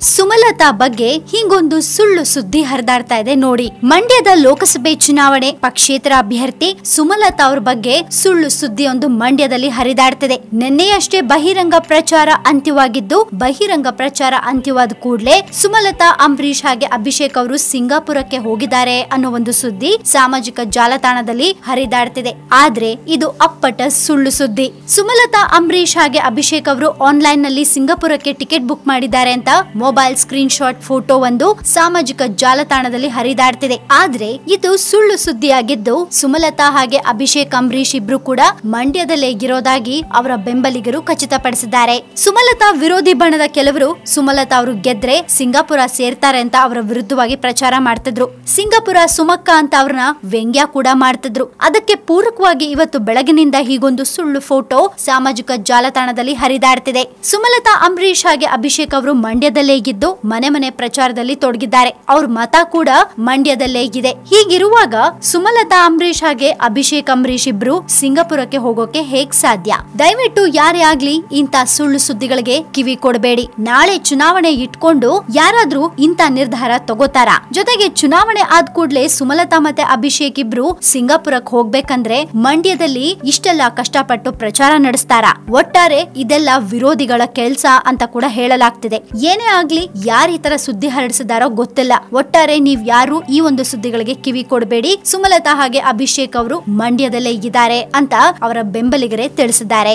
ಸುಮಲತಾ ಬಗ್ಗೆ ಹಿಂಗೊಂದು ಸುಳ್ಳು ಸುದ್ದಿ ಹರಿದಾಡ್ತಾ ಇದೆ ನೋಡಿ. ಮಂಡ್ಯದ ಲೋಕಸಭೆ ಚುನಾವಣೆ, ಪಕ್ಷೇತರ ಅಭ್ಯರ್ಥಿ ಸುಮಲತಾ ಅವ್ರ ಬಗ್ಗೆ ಸುಳ್ಳು ಸುದ್ದಿಯೊಂದು ಮಂಡ್ಯದಲ್ಲಿ ಹರಿದಾಡ್ತಿದೆ. ನಿನ್ನೆಯಷ್ಟೇ ಬಹಿರಂಗ ಪ್ರಚಾರ ಅಂತ್ಯವಾಗಿದ್ದು, ಬಹಿರಂಗ ಪ್ರಚಾರ ಅಂತ್ಯವಾದ ಕೂಡಲೇ ಸುಮಲತಾ, ಅಂಬರೀಷ್ ಹಾಗೆ ಅಭಿಷೇಕ್ ಅವರು ಸಿಂಗಾಪುರಕ್ಕೆ ಹೋಗಿದ್ದಾರೆ ಅನ್ನೋ ಒಂದು ಸುದ್ದಿ ಸಾಮಾಜಿಕ ಜಾಲತಾಣದಲ್ಲಿ ಹರಿದಾಡ್ತಿದೆ. ಆದ್ರೆ ಇದು ಅಪ್ಪಟ ಸುಳ್ಳು ಸುದ್ದಿ. ಸುಮಲತಾ, ಅಂಬರೀಷ್ ಹಾಗೆ ಅಭಿಷೇಕ್ ಅವರು ಆನ್ಲೈನ್ನಲ್ಲಿ ಸಿಂಗಾಪುರಕ್ಕೆ ಟಿಕೆಟ್ ಬುಕ್ ಮಾಡಿದ್ದಾರೆ ಅಂತ ಮೊಬೈಲ್ ಸ್ಕ್ರೀನ್ ಶಾಟ್ ಫೋಟೋ ಒಂದು ಸಾಮಾಜಿಕ ಜಾಲತಾಣದಲ್ಲಿ ಹರಿದಾಡ್ತಿದೆ. ಆದ್ರೆ ಇದು ಸುಳ್ಳು ಸುದ್ದಿಯಾಗಿದ್ದು ಸುಮಲತಾ ಹಾಗೆ ಅಭಿಷೇಕ್, ಅಂಬರೀಶ್ ಇಬ್ರು ಕೂಡ ಮಂಡ್ಯದಲ್ಲೇ ಇರೋದಾಗಿ ಅವರ ಬೆಂಬಲಿಗರು ಖಚಿತಪಡಿಸಿದ್ದಾರೆ. ಸುಮಲತಾ ವಿರೋಧಿ ಬಣದ ಕೆಲವರು ಸುಮಲತಾ ಅವರು ಗೆದ್ರೆ ಸಿಂಗಾಪುರ ಸೇರ್ತಾರೆ ಅಂತ ಅವರ ವಿರುದ್ಧವಾಗಿ ಪ್ರಚಾರ ಮಾಡ್ತಿದ್ರು. ಸಿಂಗಾಪುರ ಸುಮಕ್ಕ ಅಂತ ಅವ್ರನ್ನ ವ್ಯಂಗ್ಯ ಕೂಡ ಮಾಡ್ತಿದ್ರು. ಅದಕ್ಕೆ ಪೂರಕವಾಗಿ ಇವತ್ತು ಬೆಳಗಿನಿಂದ ಹೀಗೊಂದು ಸುಳ್ಳು ಫೋಟೋ ಸಾಮಾಜಿಕ ಜಾಲತಾಣದಲ್ಲಿ ಹರಿದಾಡ್ತಿದೆ. ಸುಮಲತಾ, ಅಂಬರೀಶ್ ಹಾಗೆ ಅಭಿಷೇಕ್ ಅವರು ಮಂಡ್ಯದಲ್ಲೇ ಇದ್ದು ಮನೆ ಮನೆ ಪ್ರಚಾರದಲ್ಲಿ ತೊಡಗಿದ್ದಾರೆ. ಅವ್ರ ಮತ ಕೂಡ ಮಂಡ್ಯದಲ್ಲೇ ಇದೆ. ಹೀಗಿರುವಾಗ ಸುಮಲತಾ ಅಂಬರೀಶ್ ಹಾಗೆ ಅಭಿಷೇಕ್ ಅಂಬರೀಶ್ ಇಬ್ರು ಸಿಂಗಾಪುರಕ್ಕೆ ಹೋಗೋಕೆ ಹೇಗ್ ಸಾಧ್ಯ? ದಯವಿಟ್ಟು ಯಾರೇ ಆಗ್ಲಿ ಇಂತ ಸುಳ್ಳು ಸುದ್ದಿಗಳಿಗೆ ಕಿವಿ ಕೊಡಬೇಡಿ. ನಾಳೆ ಚುನಾವಣೆ ಇಟ್ಕೊಂಡು ಯಾರಾದ್ರೂ ಇಂತ ನಿರ್ಧಾರ ತಗೋತಾರ? ಜೊತೆಗೆ ಚುನಾವಣೆ ಆದ ಕೂಡ್ಲೆ ಸುಮಲತಾ ಮತ್ತೆ ಅಭಿಷೇಕ್ ಇಬ್ರು ಸಿಂಗಾಪುರಕ್ಕೆ ಹೋಗ್ಬೇಕಂದ್ರೆ ಮಂಡ್ಯದಲ್ಲಿ ಇಷ್ಟೆಲ್ಲ ಕಷ್ಟಪಟ್ಟು ಪ್ರಚಾರ ನಡೆಸ್ತಾರ? ಒಟ್ಟಾರೆ ಇದೆಲ್ಲ ವಿರೋಧಿಗಳ ಕೆಲ್ಸ ಅಂತ ಕೂಡ ಹೇಳಲಾಗ್ತಿದೆ. ಏನೇ ಆಗ್ಲಿ ಯಾರು ಈ ತರ ಸುದ್ದಿ ಹರಡಿಸಿದಾರೋ ಗೊತ್ತಿಲ್ಲ. ಒಟ್ಟಾರೆ ನೀವ್ ಯಾರು ಈ ಒಂದು ಸುದ್ದಿಗಳಿಗೆ ಕಿವಿ ಕೊಡಬೇಡಿ. ಸುಮಲತಾ ಹಾಗೆ ಅಭಿಷೇಕ್ ಅವರು ಮಂಡ್ಯದಲ್ಲೇ ಇದ್ದಾರೆ ಅಂತ ಅವರ ಬೆಂಬಲಿಗರೇ ತಿಳಿಸಿದ್ದಾರೆ.